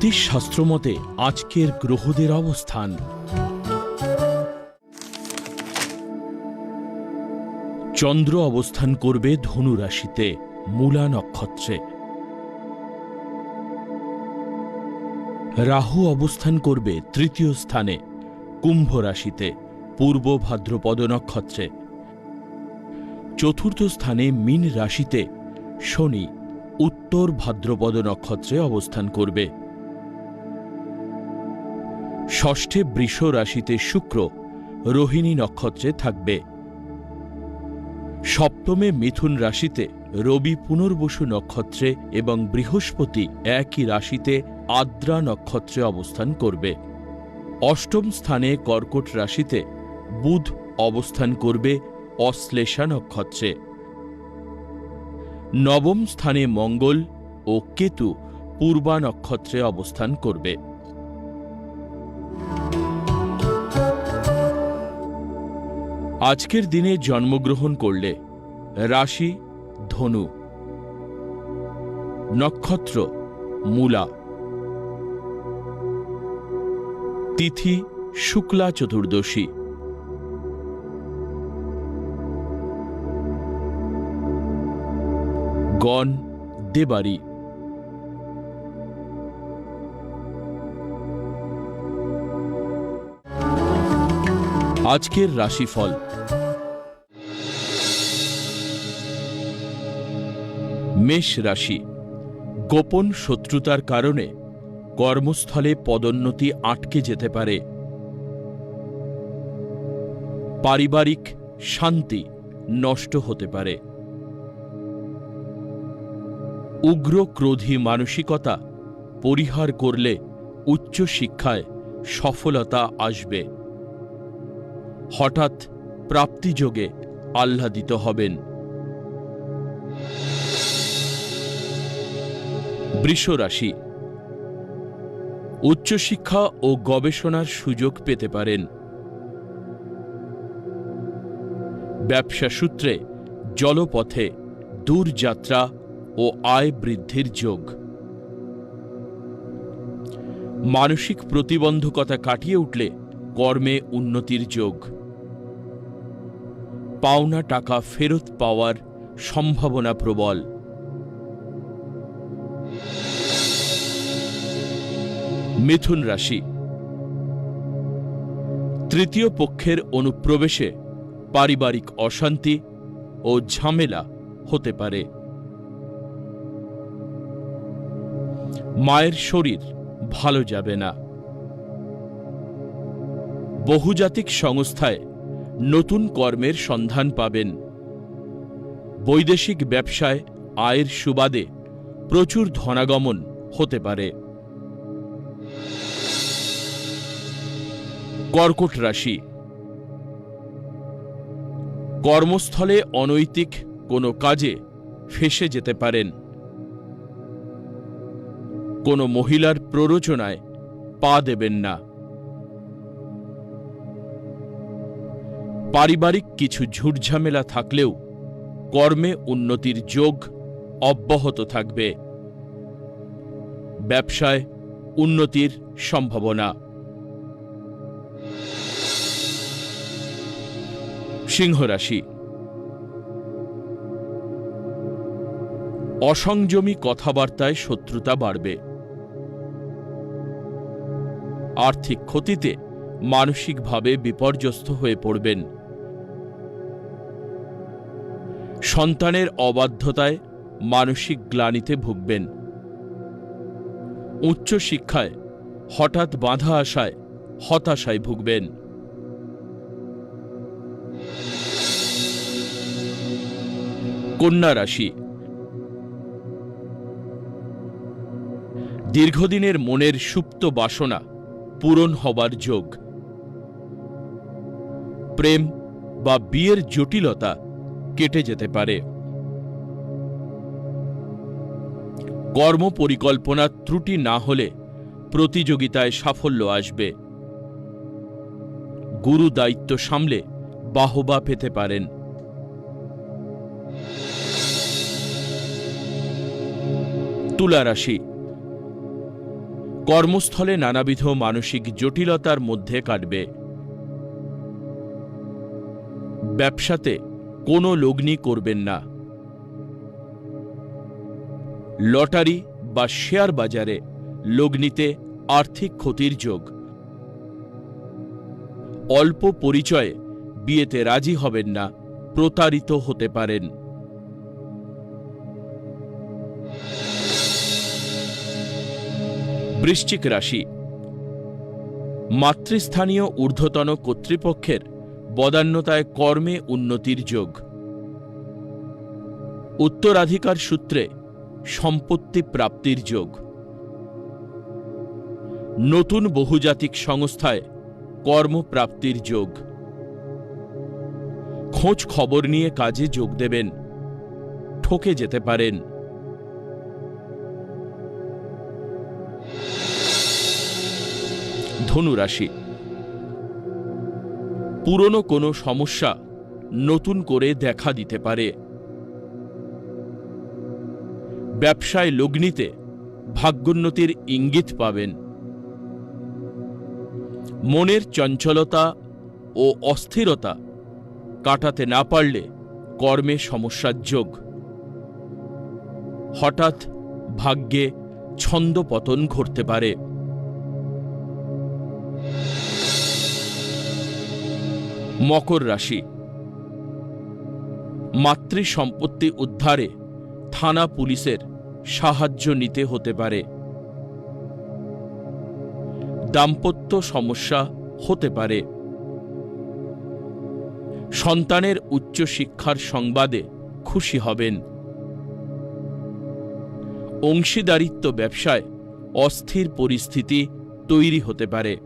জ্যোতিষ শাস্ত্রমতে আজকের গ্রহদের অবস্থান। চন্দ্র অবস্থান করবে ধনু রাশিতে, মূলা নক্ষত্রে। রাহু অবস্থান করবে তৃতীয় স্থানে, কুম্ভ রাশিতে, পূর্ব ভাদ্রপদ নক্ষত্রে। চতুর্থ স্থানে মীন রাশিতে, শনি, উত্তর ভাদ্রপদ নক্ষত্রে অবস্থান করবে। ষষ্ঠে বৃষ রাশিতে শুক্র, রোহিণী নক্ষত্রে থাকবে। সপ্তমে মিথুন রাশিতে রবি পুনর্বসু নক্ষত্রে এবং বৃহস্পতি একই রাশিতে আদ্রা নক্ষত্রে অবস্থান করবে। অষ্টম স্থানে কর্কট রাশিতে বুধ অবস্থান করবে অশ্লেষা নক্ষত্রে। নবম স্থানে মঙ্গল ও কেতু পূর্বা নক্ষত্রে অবস্থান করবে। আজকের দিনে জন্মগ্রহণ করলে রাশি ধনু। নক্ষত্র মূলা। তিথি শুক্লা চতুর্দশী। গণ দেবাড়ি আজকের রাশিফল। মেষ রাশি। গোপন শত্রুতার কারণে কর্মস্থলে পদোন্নতি আটকে যেতে পারে। পারিবারিক শান্তি নষ্ট হতে পারে। উগ্র ক্রোধী মানসিকতা পরিহার করলে উচ্চ শিক্ষায় সফলতা আসবে। হঠাৎ প্রাপ্তিযোগে আহ্লাদিত হবেন। বৃষরাশি, উচ্চশিক্ষা ও গবেষণার সুযোগ পেতে পারেন। ব্যবসা সূত্রে জলপথে দূরযাত্রা ও আয় বৃদ্ধির যোগ। মানসিক প্রতিবন্ধকতা কাটিয়ে উঠলে কর্মে উন্নতির যোগ। পাওনা টাকা ফেরত পাওয়ার সম্ভাবনা প্রবল। মিথুন রাশি। তৃতীয় পক্ষের অনুপ্রবেশে পারিবারিক অশান্তি ও ঝামেলা হতে পারে। মায়ের শরীর ভালো যাবে না। বহুজাতিক সংস্থায় নতুন কর্মের সন্ধান পাবেন। বৈদেশিক ব্যবসায় আয়ের সুবাদে প্রচুর ধনাগমন হতে পারে। কর্কট রাশি। কর্মস্থলে অনৈতিক কোনো কাজে ফেসে যেতে পারেন। কোনো মহিলার প্ররোচনায় পা দেবেন না। পারিবারিক কিছু ঝুটঝামেলা থাকলেও কর্মে উন্নতির যোগ অব্যাহত থাকবে। ব্যবসায় উন্নতির সম্ভাবনা। সিংহরাশি অসংযমী কথাবার্তায় শত্রুতা বাড়বে। আর্থিক ক্ষতিতে মানসিকভাবে বিপর্যস্ত হয়ে পড়বেন। সন্তানের অবাধ্যতায় মানসিক গ্লানিতে ভুগবেন। উচ্চশিক্ষায় হঠাৎ বাধা আসায় হতাশায় ভুগবেন। কন্যা রাশি। দীর্ঘদিনের মনের সুপ্ত বাসনা পূরণ হবার যোগ। প্রেম বা বিয়ের জটিলতা কেটে যেতে পারে। কর্ম পরিকল্পনা ত্রুটি না হলে প্রতিযোগিতায় সাফল্য আসবে। গুরু দায়িত্ব সামলে বাহবা পেতে পারেন। তুলা রাশি কর্মস্থলে নানাবিধ মানসিক জটিলতার মধ্যে কাটবে। ব্যবসাতে কোনো লগ্নি করবেন না। লটারি বা শেয়ার বাজারে লগ্নিতে আর্থিক ক্ষতির যোগ। অল্প পরিচয়ে বিয়েতে রাজি হবেন না, প্রতারিত হতে পারেন। বৃশ্চিক রাশি। মাতৃস্থানীয় ঊর্ধ্বতন কর্তৃপক্ষের বদান্যতায় কর্মে উন্নতির যোগ। উত্তরাধিকার সূত্রে সম্পত্তি প্রাপ্তির যোগ। নতুন বহুজাতিক সংস্থায় কর্মপ্রাপ্তির যোগ। খোঁজ খবর নিয়ে কাজে যোগ দেবেন, ঠকে যেতে পারেন। ধনুরাশি পুরনো কোনো সমস্যা নতুন করে দেখা দিতে পারে। ব্যবসায় লগ্নিতে ভাগ্যোন্নতির ইঙ্গিত পাবেন। মনের চঞ্চলতা ও অস্থিরতা কাটাতে না পারলে কর্মে সমস্যার যোগ। হঠাৎ ভাগ্যে ছন্দপতন ঘটতে পারে। মকর রাশি। মাতৃ সম্পত্তি উদ্ধারে থানা পুলিশের সাহায্য নিতে হতে পারে। দাম্পত্য সমস্যা হতে পারে। সন্তানের উচ্চ শিক্ষার সংবাদে খুশি হবেন। অংশীদারিত্ব ব্যবসায় অস্থির পরিস্থিতি তৈরি হতে পারে।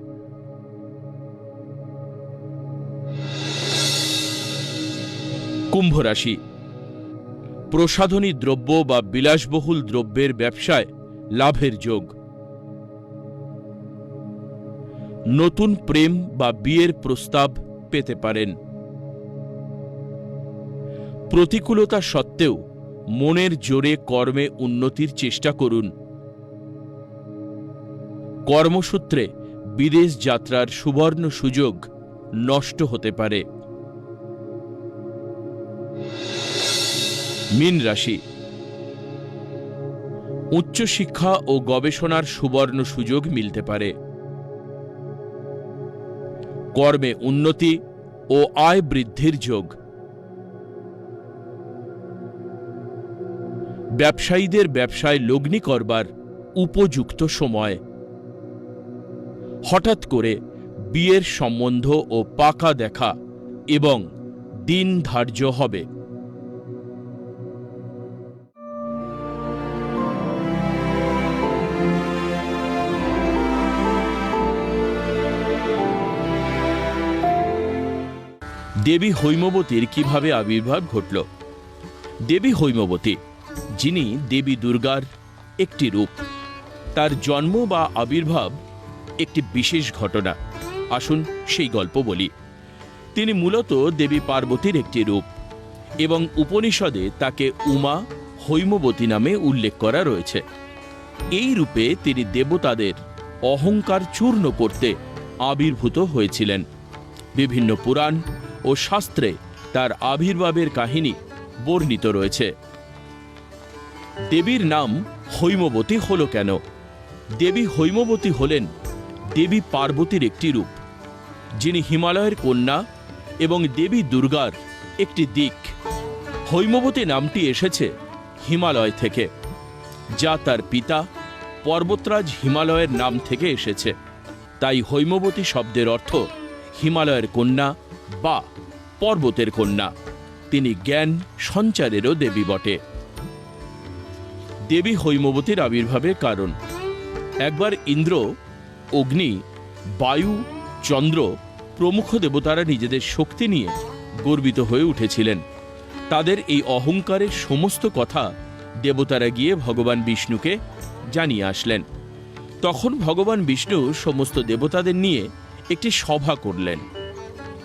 কুম্ভ রাশি। প্রসাধনী দ্রব্য বা বিলাসবহুল দ্রব্যের ব্যবসায় লাভের যোগ। নতুন প্রেম বা বিয়ের প্রস্তাব পেতে পারেন। প্রতিকূলতা সত্ত্বেও মনের জোরে কর্মে উন্নতির চেষ্টা করুন। কর্মসূত্রে বিদেশ যাত্রার সুবর্ণ সুযোগ নষ্ট হতে পারে। মীন রাশি। উচ্চশিক্ষা ও গবেষণার সুবর্ণ সুযোগ মিলতে পারে। কর্মে উন্নতি ও আয় বৃদ্ধির যোগ। ব্যবসায়ীদের ব্যবসায় লগ্নি করবার উপযুক্ত সময়। হঠাৎ করে বিয়ের সম্বন্ধ ও পাকা দেখা এবং দিন ধার্য হবে। দেবী হৈমবতীর কীভাবে আবির্ভাব ঘটল? দেবী হৈমবতী, যিনি দেবী দুর্গার একটি রূপ, তার জন্ম বা আবির্ভাব একটি বিশেষ ঘটনা। আসুন সেই গল্প বলি। তিনি মূলত দেবী পার্বতীর একটি রূপ এবং উপনিষদে তাকে উমা হৈমবতী নামে উল্লেখ করা রয়েছে। এই রূপে তিনি দেবতাদের অহংকার চূর্ণ করতে আবির্ভূত হয়েছিলেন। বিভিন্ন পুরাণ ও শাস্ত্রে তার আবির্ভাবের কাহিনী বর্ণিত রয়েছে। দেবীর নাম হৈমবতী হল কেন? দেবী হৈমবতী হলেন দেবী পার্বতীর একটি রূপ, যিনি হিমালয়ের কন্যা এবং দেবী দুর্গার একটি দিক। হৈমবতী নামটি এসেছে হিমালয় থেকে, যা তার পিতা পর্বতরাজ হিমালয়ের নাম থেকে এসেছে। তাই হৈমবতী শব্দের অর্থ হিমালয়ের কন্যা বা পর্বতের কন্যা। তিনি জ্ঞান সঞ্চারেরও দেবী বটে। দেবী হৈমবতীর আবির্ভাবের কারণ। একবার ইন্দ্র, অগ্নি, বায়ু, চন্দ্র প্রমুখ দেবতারা নিজেদের শক্তি নিয়ে গর্বিত হয়ে উঠেছিলেন। তাদের এই অহংকারের সমস্ত কথা দেবতারা গিয়ে ভগবান বিষ্ণুকে জানিয়ে আসলেন। তখন ভগবান বিষ্ণু সমস্ত দেবতাদের নিয়ে একটি সভা করলেন।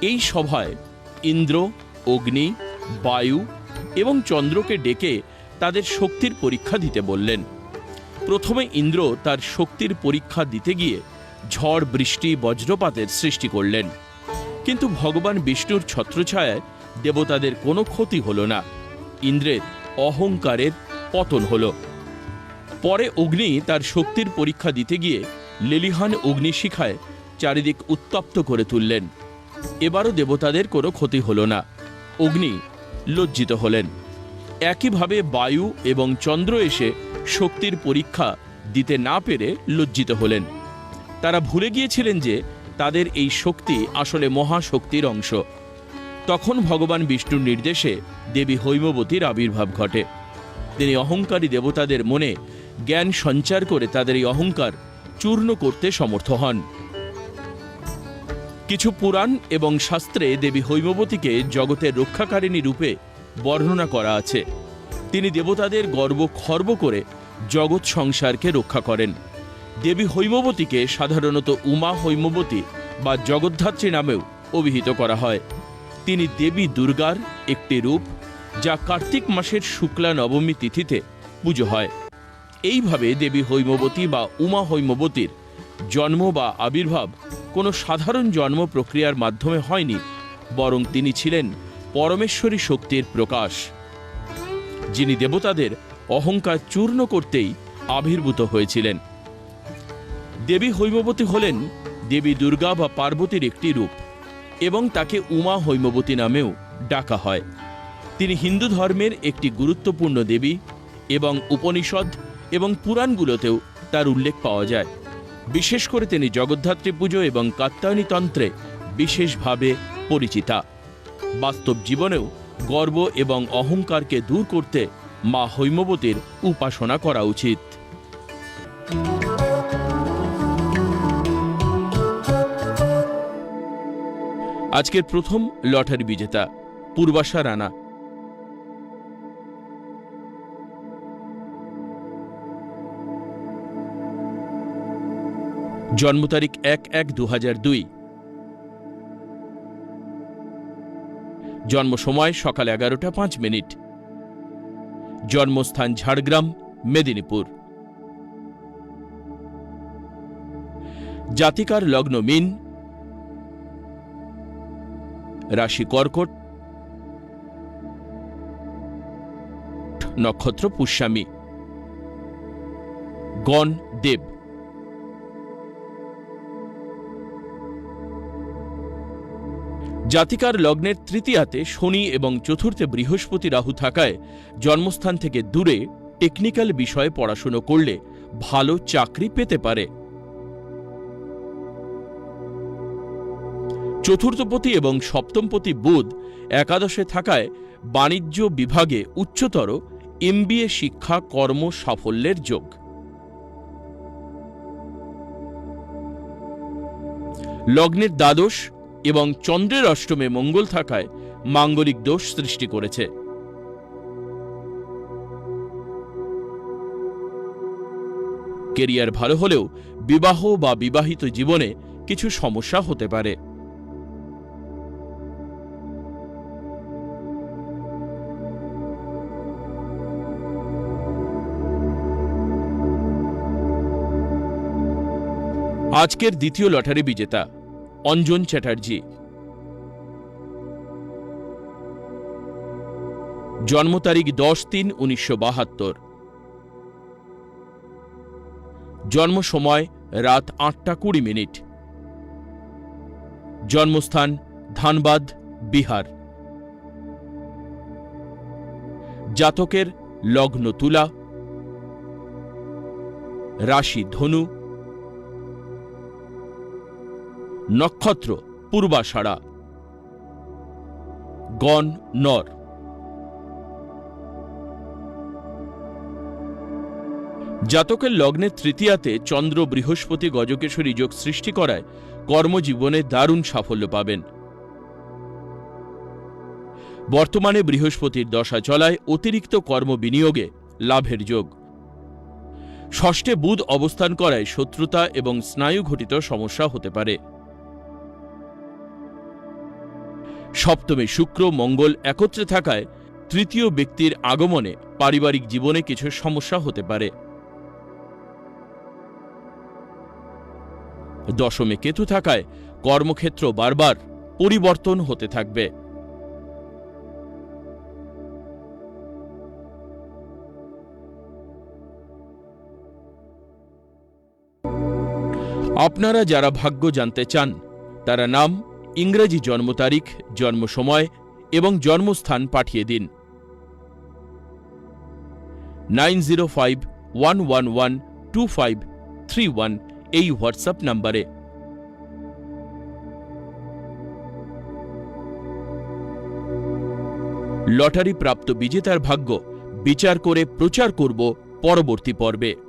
এই সভায় ইন্দ্র, অগ্নি, বায়ু এবং চন্দ্রকে ডেকে তাদের শক্তির পরীক্ষা দিতে বললেন। প্রথমে ইন্দ্র তার শক্তির পরীক্ষা দিতে গিয়ে ঝড়, বৃষ্টি, বজ্রপাতের সৃষ্টি করলেন। কিন্তু ভগবান বিষ্ণুর ছত্রছায়ায় দেবতাদের কোনো ক্ষতি হল না। ইন্দ্রের অহংকারের পতন হল। পরে অগ্নি তার শক্তির পরীক্ষা দিতে গিয়ে লেলিহান অগ্নিশিখায় চারিদিক উত্তপ্ত করে তুললেন। এবারও দেবতাদের কোনো ক্ষতি হল না। অগ্নি লজ্জিত হলেন। একইভাবে বায়ু এবং চন্দ্র এসে শক্তির পরীক্ষা দিতে না পেরে লজ্জিত হলেন। তারা ভুলে গিয়েছিলেন যে তাদের এই শক্তি আসলে মহাশক্তির অংশ। তখন ভগবান বিষ্ণুর নির্দেশে দেবী হৈমবতীর আবির্ভাব ঘটে। তিনি অহংকারী দেবতাদের মনে জ্ঞান সঞ্চার করে তাদের এই অহংকার চূর্ণ করতে সমর্থ হন। কিছু পুরাণ এবং শাস্ত্রে দেবী হৈমবতীকে জগতের রক্ষাকারিণী রূপে বর্ণনা করা আছে। তিনি দেবতাদের গর্ব খর্ব করে জগৎ সংসারকে রক্ষা করেন। দেবী হৈমবতীকে সাধারণত উমা হৈমবতী বা জগদ্ধাত্রী নামেও অভিহিত করা হয়। তিনি দেবী দুর্গার একটি রূপ, যা কার্তিক মাসের শুক্লা নবমী তিথিতে পুজো হয়। এইভাবে দেবী হৈমবতী বা উমা হৈমবতীর জন্ম বা আবির্ভাব কোনো সাধারণ জন্ম প্রক্রিয়ার মাধ্যমে হয়নি, বরং তিনি ছিলেন পরমেশ্বরী শক্তির প্রকাশ, যিনি দেবতাদের অহংকার চূর্ণ করতেই আবির্ভূত হয়েছিলেন। দেবী হৈমবতী হলেন দেবী দুর্গা বা পার্বতীর একটি রূপ, এবং তাকে উমা হৈমবতী নামেও ডাকা হয়। তিনি হিন্দু ধর্মের একটি গুরুত্বপূর্ণ দেবী এবং উপনিষদ এবং পুরাণগুলোতেও তার উল্লেখ পাওয়া যায়। বিশেষ করে তিনি জগদ্ধাত্রী পুজো এবং কাত্যায়নী তন্ত্রে বিশেষভাবে পরিচিতা। বাস্তব জীবনেও গর্ব এবং অহংকারকে দূর করতে মা হৈমবতীর উপাসনা করা উচিত। আজকের প্রথম লটারি বিজেতা, পূর্বাশা রানা। জন্ম তারিখ এক এক দু দুই। জন্ম সময় সকাল এগারোটা পাঁচ মিনিট। জন্মস্থান ঝাড়গ্রাম, মেদিনীপুর। জাতিকার লগ্ন মিন। রাশি কর্কট। নক্ষত্র পুষ্যামী। গণ দেব। জাতিকার লগ্নের তৃতীয়াতে শনি এবং চতুর্থে বৃহস্পতি রাহু থাকায় জন্মস্থান থেকে দূরে টেকনিক্যাল বিষয়ে পড়াশুনো করলে ভালো চাকরি পেতে পারে। চতুর্থপতি এবং সপ্তমপতি বুধ একাদশে থাকায় বাণিজ্য বিভাগে উচ্চতর এমবিএ শিক্ষা কর্ম সাফল্যের যোগ। লগ্নের দ্বাদশ এবং চন্দ্রের অষ্টমে মঙ্গল থাকায় মাঙ্গলিক দোষ সৃষ্টি করেছে। কেরিয়ার ভালো হলেও বিবাহ বা বিবাহিত জীবনে কিছু সমস্যা হতে পারে। আজকের দ্বিতীয় লটারি বিজেতা। অঞ্জন চ্যাটার্জি। জন্ম তারিখ দশ তিন উনিশশো বাহাত্তর। জন্ম সময় রাত আটটা কুড়ি মিনিট। জন্মস্থান ধানবাদ, বিহার। জাতকের লগ্ন তুলা রাশি ধনু। নক্ষত্র, পূর্বাষাঢ়া। গণ, নর। জাতকের লগ্নের তৃতীয়াতে চন্দ্র বৃহস্পতি গজকেশরী যোগ সৃষ্টি করায় কর্মজীবনে দারুণ সাফল্য পাবেন। বর্তমানে বৃহস্পতির দশা চলায় অতিরিক্ত কর্ম বিনিয়োগে লাভের যোগ। ষষ্ঠে বুধ অবস্থান করায় শত্রুতা এবং স্নায়ুঘটিত সমস্যা হতে পারে। সপ্তমে শুক্র মঙ্গল একত্রে থাকায় তৃতীয় ব্যক্তির আগমনে পারিবারিক জীবনে কিছু সমস্যা হতে পারে। দশমে কেতু থাকায় কর্মক্ষেত্র বারবার পরিবর্তন হতে থাকবে। আপনারা যারা ভাগ্য জানতে চান, তারা নাম ইংরেজি জন্ম তারিখ, জন্ম সময় এবং জন্মস্থান পাঠিয়ে দিন। Nine zero five one one one two five three one এই হোয়াটসঅ্যাপ নম্বরে। লটারি প্রাপ্ত বিজেতার ভাগ্য, বিচার করে প্রচার করব পরবর্তী পর্বে।